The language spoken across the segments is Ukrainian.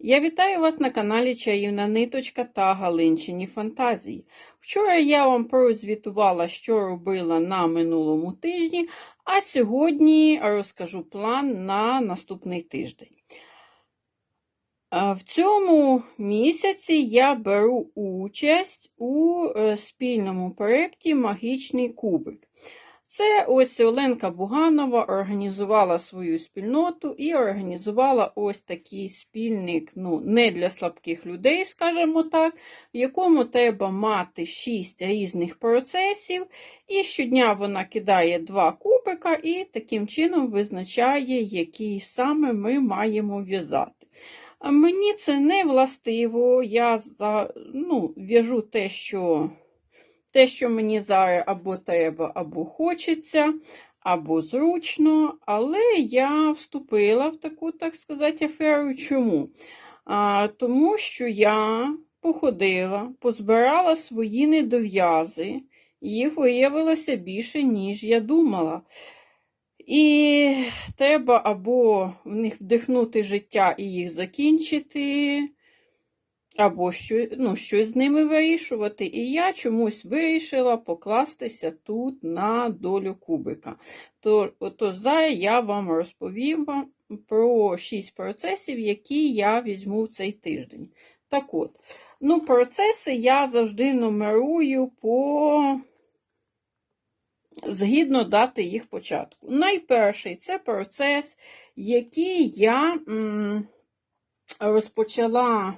Я вітаю вас на каналі Чаївна Ниточка та Галинчині Фантазії. Вчора я вам прозвітувала, що робила на минулому тижні, а сьогодні розкажу план на наступний тиждень. В цьому місяці я беру участь у е, спільному проєкті Магічний кубик. Це ось Оленка Буганова організувала свою спільноту і організувала ось такий спільник, ну, не для слабких людей, скажімо так, в якому треба мати 6 різних процесів, і щодня вона кидає два кубика і таким чином визначає, який саме ми маємо в'язати. Мені це не властиво, я за, ну, в'яжу те, що те, що мені зараз або треба, або хочеться, або зручно, але я вступила в таку, так сказати, аферу. Чому? А, Тому що я походила, позбирала свої недов'язи, їх виявилося більше, ніж я думала. І треба або в них вдихнути життя і їх закінчити, або що, ну, щось з ними вирішувати. І я чомусь вирішила покластися тут на долю кубика. То, то зараз я вам розповім вам про 6 процесів, які я візьму цей тиждень. Так от, ну, процеси я завжди нумерую по. Згідно дати їх початку. Найперший це процес, який я розпочала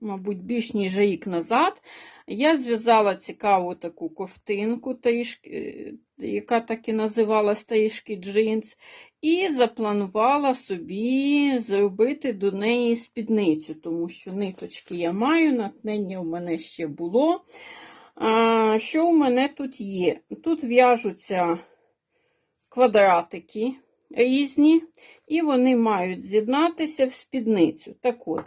мабуть, більш ніж рік назад, я зв'язала цікаву таку ковтинку, трішки, яка так і називалась трішки джинс, і запланувала собі зробити до неї спідницю, тому що ниточки я маю, натнення в мене ще було. А, Що у мене тут є? Тут в'яжуться квадратики різні, і вони мають з'єднатися в спідницю. Так от,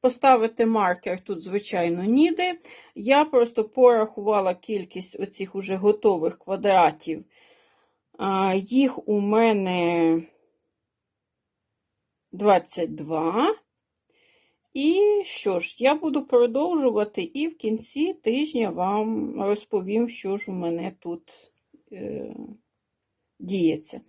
Поставити маркер тут, звичайно, ніде. Я просто порахувала кількість оцих уже готових квадратів. Їх у мене 22. І що ж, я буду продовжувати і в кінці тижня вам розповім, що ж у мене тут е, діється.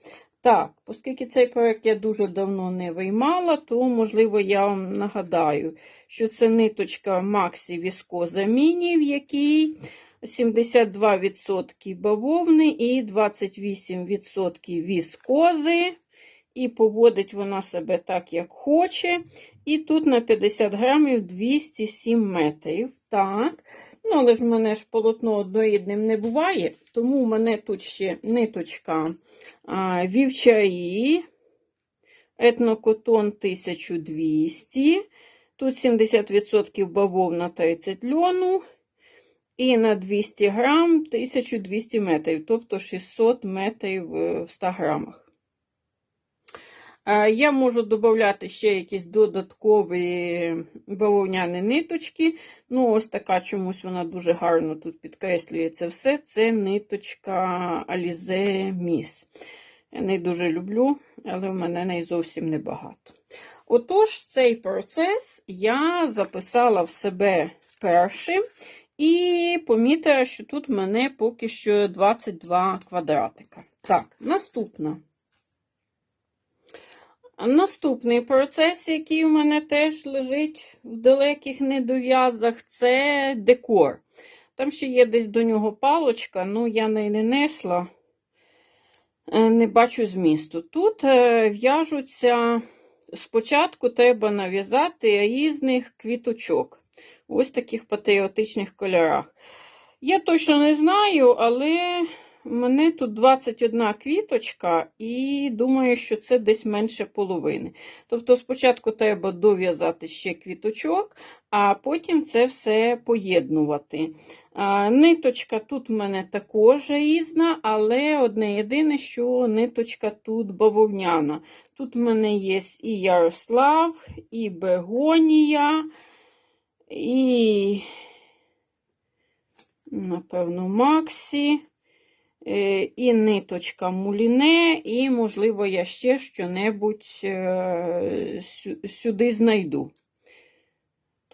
Так, оскільки цей проєкт я дуже давно не виймала, то, можливо, я вам нагадаю, що це ниточка Maxi Viscosa Mini, в якій 72% бавовни і 28% віскози. І поводить вона себе так, як хоче. І тут на 50 грамів 207 метрів. Так, Ну, але ж в мене ж полотно одноїдним не буває, тому в мене тут ще ниточка а, вівчарі, етнокотон 1200, тут 70% бавовна 30 льону. І на 200 грам 1200 метрів, тобто 600 метрів в 100 грамах. Я можу додати ще якісь додаткові бавовняні ниточки. Ну, ось така чомусь вона дуже гарно тут підкреслює це все. Це ниточка Alize Miss. Я не дуже люблю, але в мене неї зовсім небагато. Отож, цей процес я записала в себе першим. І помітила, що тут в мене поки що 22 квадратика. Так, наступна. Наступний процес, який у мене теж лежить в далеких недов'язах, це декор. Там ще є десь до нього палочка, ну я неї не несла, е, не бачу змісту. Тут е, в'яжуться, спочатку треба нав'язати різних квіточок. Ось таких патріотичних кольорах. Я точно не знаю, але мене тут 21 квіточка, і думаю, що це десь менше половини. Тобто, спочатку треба дов'язати ще квіточок, а потім це все поєднувати. Ниточка тут в мене також різна, але одне єдине, що ниточка тут бавовняна. Тут в мене є і Ярослав, і Бегонія, і, напевно, Максі. Е, і ниточка муліне, і, можливо, я ще що-небудь е, сюди знайду.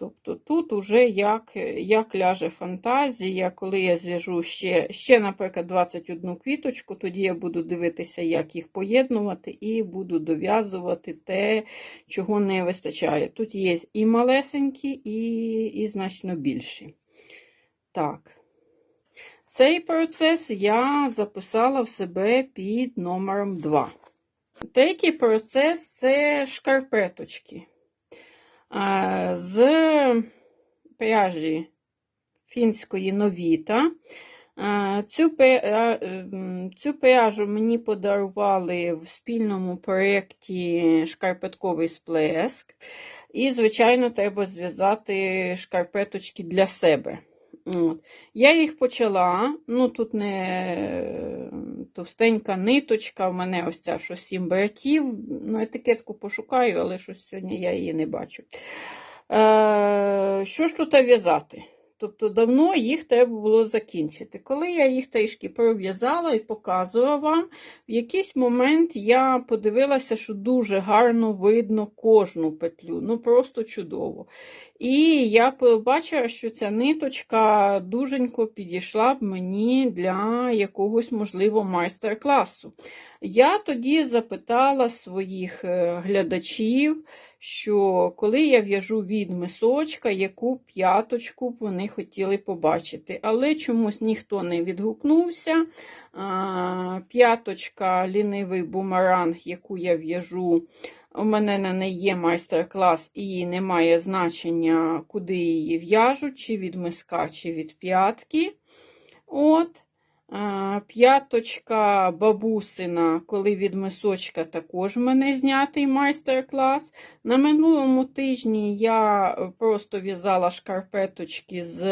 Тобто тут уже як, як ляже фантазія, коли я зв'яжу ще, ще, наприклад, 21 квіточку, тоді я буду дивитися, як їх поєднувати, і буду дов'язувати те, чого не вистачає. Тут є і малесенькі, і, і значно більші. Так. Цей процес я записала в себе під номером 2. Третій процес це шкарпеточки. З пряжі фінської новіта. Цю, пряжу мені подарували в спільному проєкті Шкарпетковий сплеск. І, звичайно, треба зв'язати шкарпеточки для себе. От. Я їх почала, ну тут не товстенька ниточка, в мене ось ця що сім братів. Ну, етикетку пошукаю, але щось сьогодні я її не бачу. Е, що ж тут в'язати? Тобто давно їх треба було закінчити. Коли я їх трішки пров'язала і показувала вам, в якийсь момент я подивилася, що дуже гарно видно кожну петлю. Ну просто чудово. І я побачила, що ця ниточка дуженько підійшла б мені для якогось, можливо, майстер-класу. Я тоді запитала своїх е, глядачів, що коли я в'яжу від мисочка, яку п'яточку б вони хотіли побачити. Але чомусь ніхто не відгукнувся. П'яточка лінивий бумеранг, яку я в'яжу, у мене на неї є майстер-клас, і немає значення, куди її в'яжуть, чи від миска, чи від п'ятки. От. П'яточка бабусина, коли від мисочка також в мене знятий майстер-клас. На минулому тижні я просто в'язала шкарпеточки з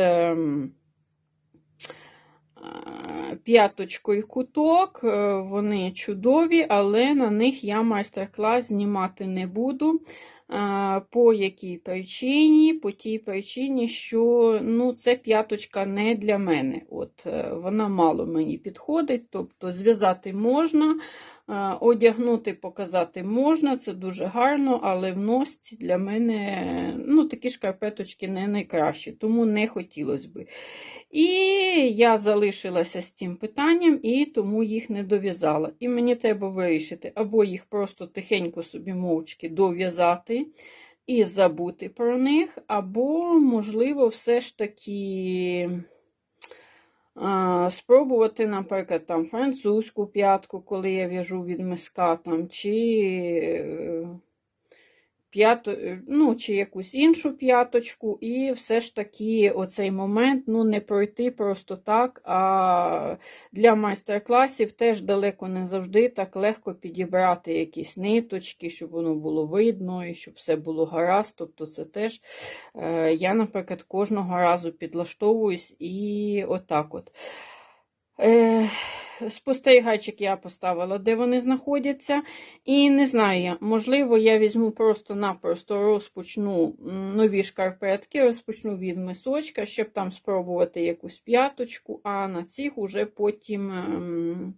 а, п'яточкою куток. Е, Вони чудові, але на них я майстер-клас знімати не буду. По якій причині? По тій причині, що ну, це п'яточка не для мене. От, е, Вона мало мені підходить, тобто зв'язати можна, одягнути, показати можна, це дуже гарно, але в носці для мене ну, такі шкарпеточки не найкращі, тому не хотілося би. І я залишилася з цим питанням, і тому їх не дов'язала. І мені треба вирішити, або їх просто тихенько собі мовчки дов'язати і забути про них, або, можливо, все ж таки спробувати, наприклад, там французьку п'ятку, коли я в'яжу від миска, там, чи е, п'ято, е, ну, чи якусь іншу п'яточку, і все ж таки оцей момент ну, не пройти просто так. А для майстер-класів теж далеко не завжди так легко підібрати якісь ниточки, щоб воно було видно і щоб все було гаразд. Тобто це теж е, я, наприклад, кожного разу підлаштовуюсь і отак от. Е, Спостерігайчик я поставила, де вони знаходяться. І не знаю, можливо, я візьму просто-напросто розпочну нові шкарпетки, розпочну від мисочка, щоб там спробувати якусь п'яточку, а на цих уже потім ем,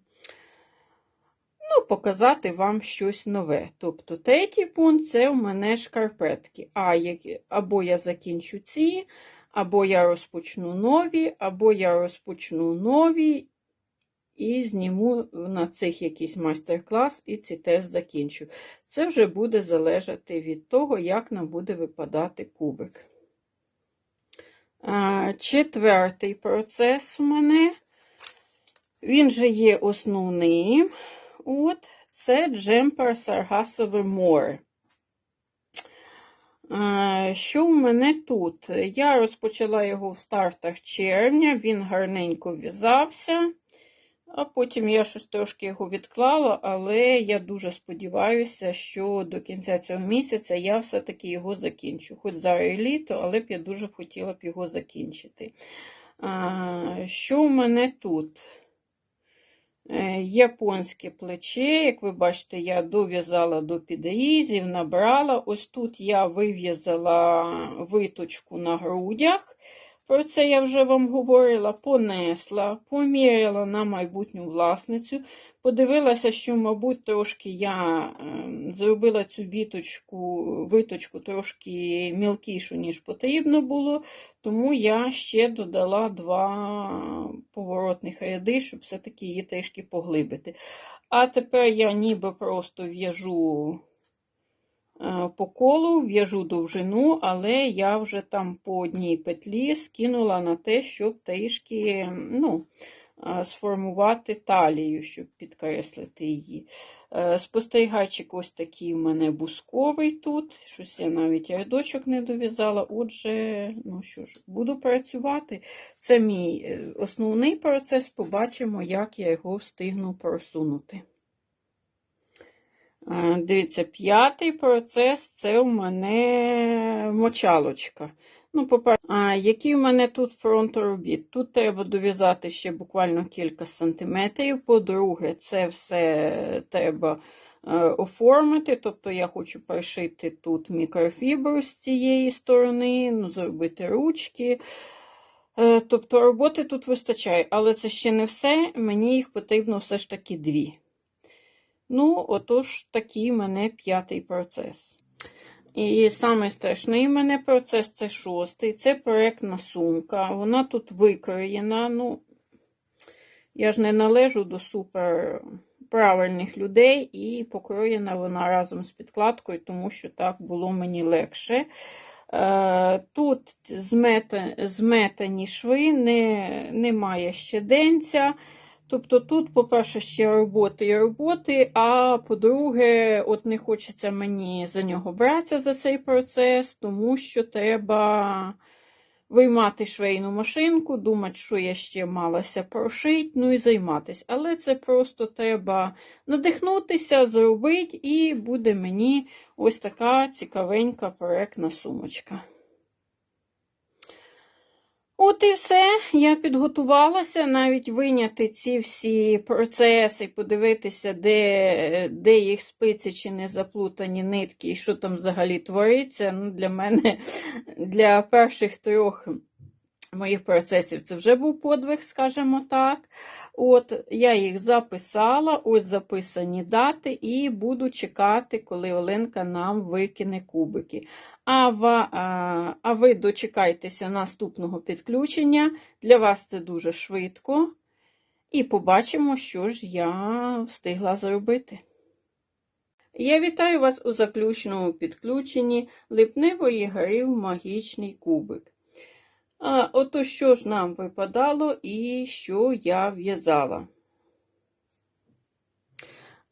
ну, показати вам щось нове. Тобто, третій пункт це у мене шкарпетки. А, які- або я закінчу ці, або я розпочну нові, або я розпочну нові. І зніму на цих якийсь майстер-клас, і ці теж закінчу. Це вже буде залежати від того, як нам буде випадати кубик. Четвертий процес у мене. Він же є основним. От, це джемпер Саргасове море. Що в мене тут? Я розпочала його в стартах червня, він гарненько в'язався. А потім я щось трошки його відклала, але я дуже сподіваюся, що до кінця цього місяця я все-таки його закінчу. Хоч зараз і літо, але б я дуже хотіла б його закінчити. А, Що в мене тут? Е, Японське плече, як ви бачите, я дов'язала до підрізів, набрала. Ось тут я вив'язала виточку на грудях. Про це я вже вам говорила, понесла, поміряла на майбутню власницю, подивилася, що, мабуть, трошки я ем, зробила цю віточку, виточку трошки мілкішу, ніж потрібно було, тому я ще додала два поворотних ряди, щоб все-таки її трішки поглибити. А тепер я ніби просто в'яжу по колу, в'яжу довжину, але я вже там по одній петлі скинула на те, щоб трішки ну, е, сформувати талію, щоб підкреслити її. Е, Спостерігайчик ось такий у мене бусковий тут. Щось я навіть рядочок не дов'язала. Отже, ну що ж, буду працювати. Це мій е, основний процес. Побачимо, як я його встигну просунути. Дивіться, п'ятий процес це у мене мочалочка. Ну, а, який у мене тут фронт робіт? Тут треба дов'язати ще буквально кілька сантиметрів. По-друге, це все треба е, оформити. Тобто я хочу пришити тут мікрофібру з цієї сторони, ну, зробити ручки. Е, Тобто роботи тут вистачає, але це ще не все. Мені їх потрібно все ж таки дві. Ну, отож, такий мене п'ятий процес. І саме страшний мене процес це шостий. Це проєктна сумка. Вона тут викроєна. Ну, я ж не належу до супер правильних людей, і покроєна вона разом з підкладкою, тому що так було мені легше. Е, Тут зметані шви, не, немає щеденця. Тобто тут, по-перше, ще роботи і роботи, а по-друге, от не хочеться мені за нього братися за цей процес, тому що треба виймати швейну машинку, думати, що я ще малася прошити, ну і займатися. Але це просто треба надихнутися, зробити, і буде мені ось така цікавенька проектна сумочка. От і все, я підготувалася навіть виняти ці всі процеси, подивитися, де, де їх спиці чи не заплутані нитки, і що там взагалі твориться. Ну, Для мене, для перших трьох моїх процесів це вже був подвиг, скажімо так. От, Я їх записала, ось записані дати, і буду чекати, коли Оленка нам викине кубики. А, ва, а, а ви дочекайтеся наступного підключення. Для вас це дуже швидко. І побачимо, що ж я встигла зробити. Я вітаю вас у заключному підключенні липневої гри в магічний кубик. А, Ото що ж нам випадало і що я в'язала.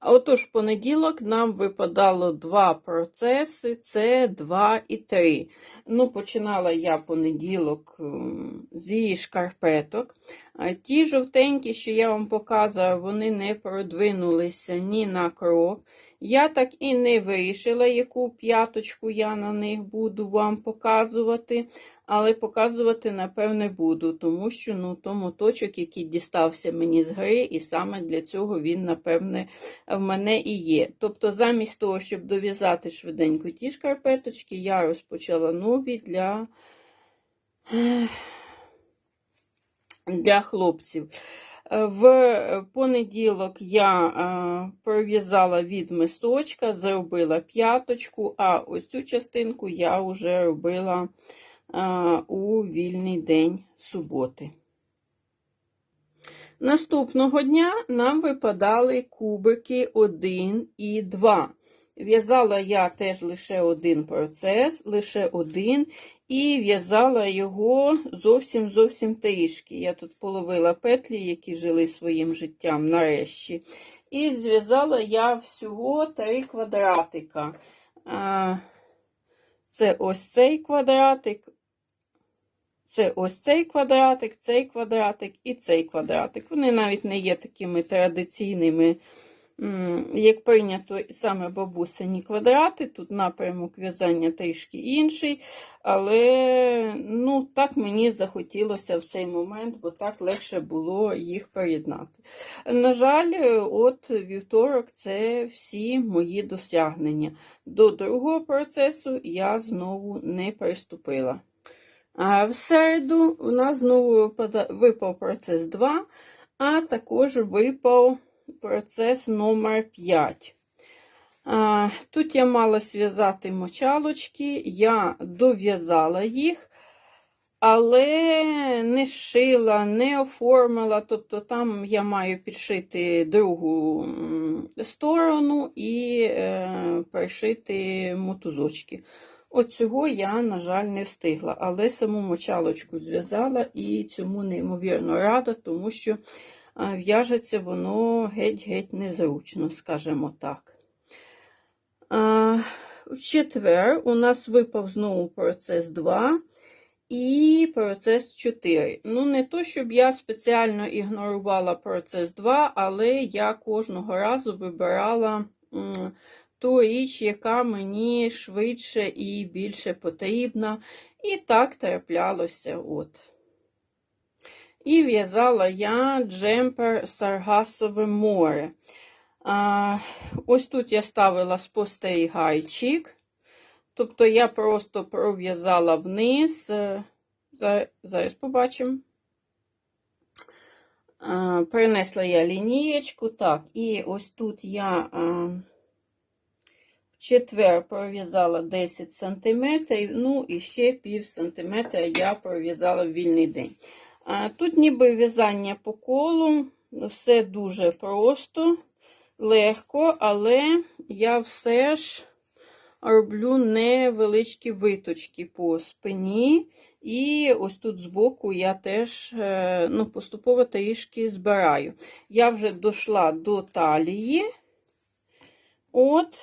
Отож, в понеділок нам випадало два процеси: це 2 і 3. Ну, Починала я понеділок зі шкарпеток. А ті жовтенькі, що я вам показую, вони не продвинулися ні на крок. Я так і не вирішила, яку п'яточку я на них буду вам показувати. Але показувати, напевне, буду, тому що ну, то моточок, який дістався мені з гри, і саме для цього він, напевне, в мене і є. Тобто, замість того, щоб дов'язати швиденько ті шкарпеточки, я розпочала нові для, для хлопців. В понеділок я е, пров'язала від мисточка, зробила п'яточку, а ось цю частинку я вже робила у вільний день суботи. Наступного дня нам випадали кубики 1 і 2. В'язала я теж лише один процес, лише один, і в'язала його зовсім зовсім трішки. Я тут половила петлі, які жили своїм життям нарешті. І зв'язала я всього три квадратика. Це ось цей квадратик, це ось цей квадратик, цей квадратик і цей квадратик. Вони навіть не є такими традиційними, як прийнято саме бабусині квадрати. Тут напрямок в'язання трішки інший. Але ну, так мені захотілося в цей момент, бо так легше було їх поєднати. На жаль, от вівторок це всі мої досягнення. До другого процесу я знову не приступила. А в середу у нас знову випав процес 2, а також випав процес номер 5. Тут я мала зв'язати мочалочки, я дов'язала їх, але не шила, не оформила. Тобто там я маю підшити другу сторону і е, пришити мотузочки. От цього я, на жаль, не встигла, але саму мочалочку зв'язала і цьому неймовірно рада, тому що в'яжеться воно геть-геть незручно, скажімо так. В четвер у нас випав знову процес 2 і процес 4. Ну, не то, щоб я спеціально ігнорувала процес 2, але я кожного разу вибирала ту річ, яка мені швидше і більше потрібна. І так траплялося. От. І в'язала я джемпер Саргасове море. А, ось тут я ставила спостерігайчик. Тобто я просто пров'язала вниз. е, Зараз побачимо. А, Перенесла я лінієчку. Так, і ось тут я а, в четвер пров'язала 10 см, ну і ще пів сантиметра я пров'язала в вільний день. Тут ніби в'язання по колу, все дуже просто, легко, але я все ж роблю невеличкі виточки по спині. І ось тут збоку я теж е, ну, поступово трішки збираю. Я вже дійшла до талії. От.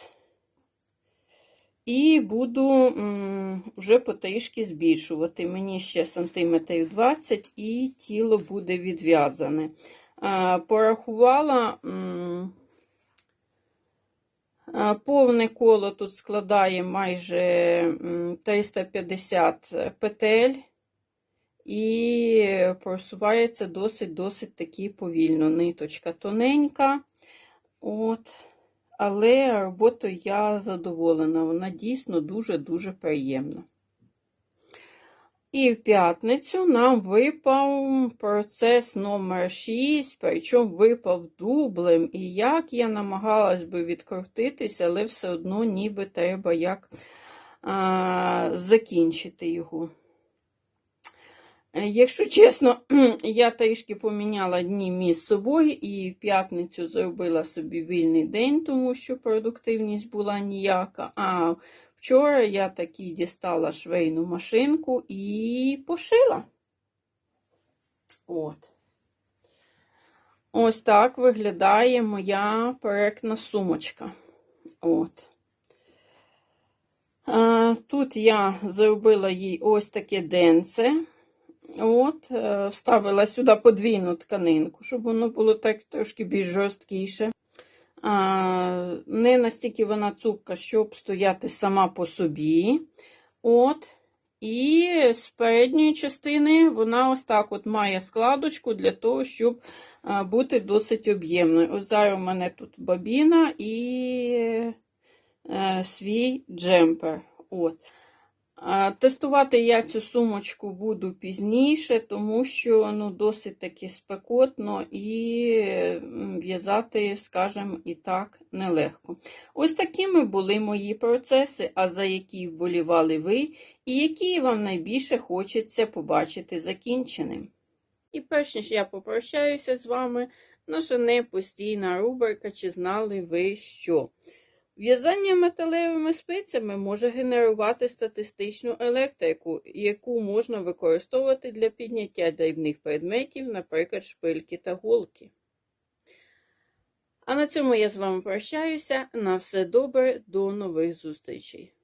І буду вже потрішки збільшувати. Мені ще сантиметрів 20 і тіло буде відв'язане. Порахувала. Повне коло тут складає майже 350 петель і просувається досить-досить таки повільно. Ниточка тоненька. От. Але роботою я задоволена. Вона дійсно дуже-дуже приємна. І в п'ятницю нам випав процес номер 6, причому випав дублем. І як я намагалась би відкрутитися, але все одно ніби треба як а, закінчити його. Е, Якщо чесно, я трішки поміняла дні між собою і в п'ятницю зробила собі вільний день, тому що продуктивність була ніяка. А вчора я таки дістала швейну машинку і пошила. От. Ось так виглядає моя проектна сумочка. От. Тут я зробила їй ось таке денце. От, е, вставила сюди подвійну тканинку, щоб воно було так трошки більш жорсткіше. А, не настільки вона цупка, щоб стояти сама по собі. От. І з передньої частини вона ось так от має складочку для того, щоб а, бути досить об'ємною. Ось зараз у мене тут бабіна і е, свій джемпер. От. Тестувати я цю сумочку буду пізніше, тому що ну, досить таки спекотно і в'язати, скажімо, і так нелегко. Ось такими були мої процеси, а за які вболівали ви, і які вам найбільше хочеться побачити закінченим. І перш ніж я попрощаюся з вами, наша непостійна рубрика Чи знали ви що? В'язання металевими спицями може генерувати статистичну електрику, яку можна використовувати для підняття дрібних предметів, наприклад, шпильки та голки. А на цьому я з вами прощаюся. На все добре, до нових зустрічей!